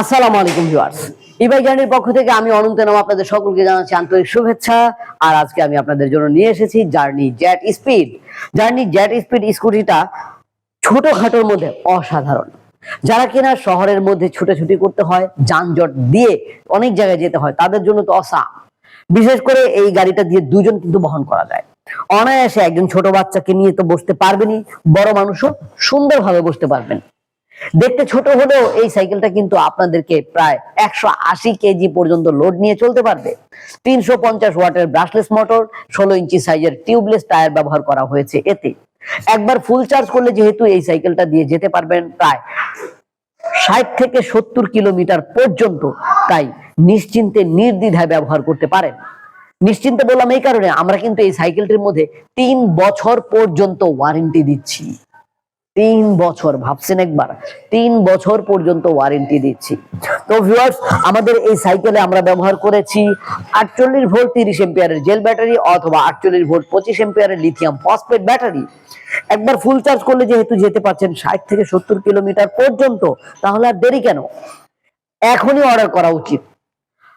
আসসালামু আলাইকুম ভিউয়ার্স। ইবাই জার্নির পক্ষ থেকে আমি অনন্ত নাম আপনাদের সকলকে জানাচ্ছি আন্তরিক শুভেচ্ছা। আর আজকে আমি আপনাদের জন্য নিয়ে এসেছি Journey Jet Speed Journey Jet Speed স্কুটিটা ছোটখাটোর মধ্যে অসাধারণ। যারা কিনা শহরের মধ্যে ছুটাছুটি করতে হয়, যানজট দিয়ে অনেক জায়গায় যেতে হয়, তাদের জন্য তো অসা বিশেষ করে এই গাড়িটা দিয়ে দুজন কিন্তু বহন করা যায়। অনায়াসে একজন ছোট বাচ্চাকে নিয়ে তো বসতে পারবেনই, বড় মানুষও সুন্দরভাবে বসতে পারবেন। দেখতে ছোট হলেও এই সাইকেলটা কিন্তু আপনাদেরকে প্রায় একশো আশি কেজি পর্যন্ত লোড নিয়ে চলতে পারবে। তিনশো পঞ্চাশ ওয়াটের ব্রাশলেস মোটর ষোলো ইঞ্চি সাইজের টিউবলেস টায়ার ব্যবহার করা হয়েছে এতে। একবার ফুল চার্জ করলে যেহেতু এই সাইকেলটা দিয়ে যেতে পারবেন প্রায় ষাট থেকে সত্তর কিলোমিটার পর্যন্ত, তাই নিশ্চিন্তে নির্দ্বিধায় ব্যবহার করতে পারেন। নিশ্চিন্তে বললাম এই কারণে আমরা কিন্তু এই সাইকেলটির মধ্যে তিন বছর পর্যন্ত ওয়ারেন্টি দিচ্ছি। তিন বছর, ভাবছেন একবার, তিন বছর পর্যন্ত ওয়ারেন্টি দিচ্ছি। তো ভিউয়ার্স আমাদের এই সাইকেলে আমরা ব্যবহার করেছি আটচল্লিশ ভোল্ট তিরিশ এম্পিয়ারের জেল ব্যাটারি অথবা আটচল্লিশ ভোল্ট পঁচিশ এম্পিয়ারের লিথিয়াম ফসফেট ব্যাটারি একবার ফুল চার্জ করলে যেহেতু যেতে পারছেন ষাট থেকে সত্তর কিলোমিটার পর্যন্ত, তাহলে আর দেরি কেন? এখনই অর্ডার করা উচিত।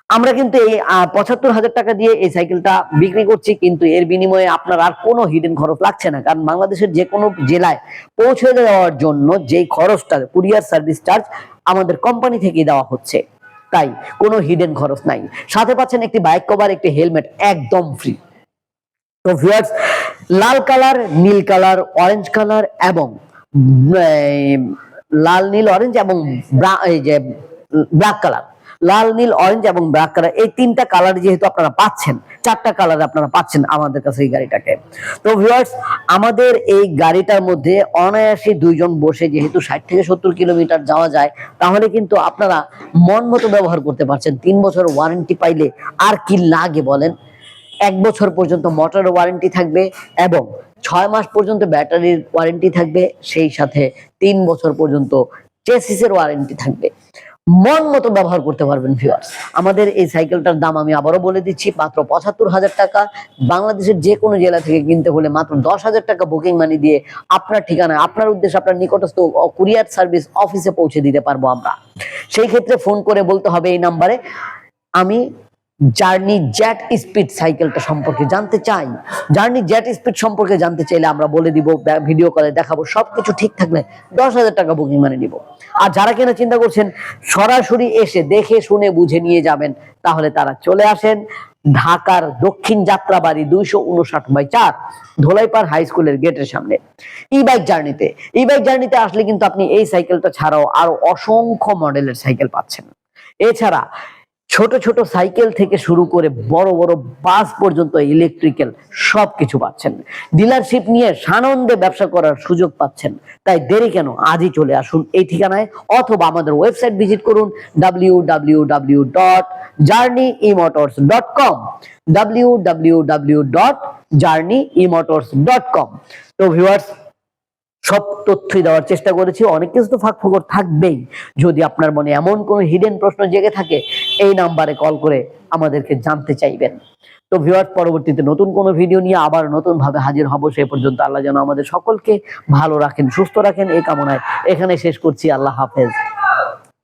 আমরা কিন্তু এই পঁচাত্তর হাজার টাকা দিয়ে এই সাইকেলটা বিক্রি করছি, কিন্তু এর বিনিময়ে আপনার আর কোনো হিডেন খরচ লাগছে না। কারণ বাংলাদেশের যে কোনো জেলায় পৌঁছে দেওয়ার জন্য যেই খরচটা কুরিয়ার সার্ভিস চার্জ আমাদের কোম্পানি থেকেই দেওয়া হচ্ছে, তাই কোনো হিডেন খরচ নাই। সাথে পাচ্ছেন একটি বাইক কভার একটি হেলমেট একদম ফ্রি তো ভিউয়ার্স লাল কালার নীল কালার অরেঞ্জ কালার এবং লাল, নীল অরেঞ্জ এবং এই যে ব্ল্যাক কালার লাল, নীল অরেঞ্জ এবং ব্ল্যাক কালার এই তিনটা কালার যেহেতু আপনারা পাচ্ছেন, চারটা কালার আপনারা পাচ্ছেন আমাদের কাছে এই গাড়িটাকে। তো ভিউয়ার্স আমাদের এই গাড়িটার মধ্যে অনায়াসে দুইজন বসে যেহেতু ষাট থেকে সত্তর কিলোমিটার যাওয়া যায়, তাহলে কিন্তু আপনারা মন মতো ব্যবহার করতে পারছেন। তিন বছর ওয়ারেন্টি পাইলে আর কি লাগে বলেন? এক বছর পর্যন্ত মোটরের ওয়ারেন্টি থাকবে এবং ছয় মাস পর্যন্ত ব্যাটারির ওয়ারেন্টি থাকবে, সেই সাথে তিন বছর পর্যন্ত চেসিসের ওয়ারেন্টি থাকবে। মন মতো ব্যবহার করতে পারবেন ভিউয়ার্স আমাদের এই সাইকেলটার দাম আমি আবারও বলে দিচ্ছি, মাত্র পঁচাত্তর হাজার টাকা। বাংলাদেশের যে কোনো জেলা থেকে কিনতে হলে মাত্র দশ হাজার টাকা বুকিং মানি দিয়ে আপনার ঠিকানায়, আপনার উদ্দেশ্যে আপনার নিকটস্থ কুরিয়ার সার্ভিস অফিসে পৌঁছে দিতে পারব আমরা। সেই ক্ষেত্রে ফোন করে বলতে হবে এই নাম্বারে আমি জার্নি জ্যাট স্পিড সাইকেলটা সম্পর্কে জানতে চাই। জার্নি জেট স্পিড সম্পর্কে জানতে চাইলে আমরা বলে দিব ভিডিও কলে দেখাবো, সবকিছু ঠিক থাকলে দশ হাজার টাকা বুকিং মানে নিব। আর যারা কিনা চিন্তা করছেন, সরাসরি এসে দেখে শুনে বুঝে নিয়ে যাবেন, তাহলে তারা চলে আসেন ঢাকার দক্ষিণ যাত্রাবাড়ি দুইশো উনষাট বাই চার, ধোলাইপাড় হাই স্কুলের গেটের সামনে। ই বাইক জার্নিতে ই বাইক জার্নিতে আসলে কিন্তু আপনি এই সাইকেলটা ছাড়াও আরও অসংখ্য মডেলের সাইকেল পাচ্ছেন। এছাড়া ছোট ছোট সাইকেল থেকে শুরু করে বড় বড় বাস পর্যন্ত ইলেকট্রিক্যাল সবকিছু পাচ্ছেন। ডিলারশিপ নিয়ে সানন্দে ব্যবসা করার সুযোগ পাচ্ছেন। তাই দেরি কেন? আজই চলে আসুন এই ঠিকানায় অথবা আমাদের ওয়েবসাইট ভিজিট করুন W W W dot Journey eMotors dot com W W dot Journey eMotors dot com তো ভিউয়ার্স সব তথ্যই দেওয়ার চেষ্টা করেছি। অনেক কিছু তো ফাঁক ফোকর থাকবেই। যদি আপনার মনে এমন কোনো হিডেন প্রশ্ন জেগে থাকে, এই নাম্বারে কল করে আমাদেরকে জানতে চাইবেন। তো ভিউয়ার পরবর্তীতে নতুন কোনো ভিডিও নিয়ে আবার নতুন ভাবে হাজির হব, সে পর্যন্ত আল্লাহ যেন আমাদের সকলকে ভালো রাখেন, সুস্থ রাখেন, এই কামনায় এখানে শেষ করছি। আল্লাহ হাফেজ।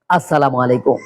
আসসালামু আলাইকুম।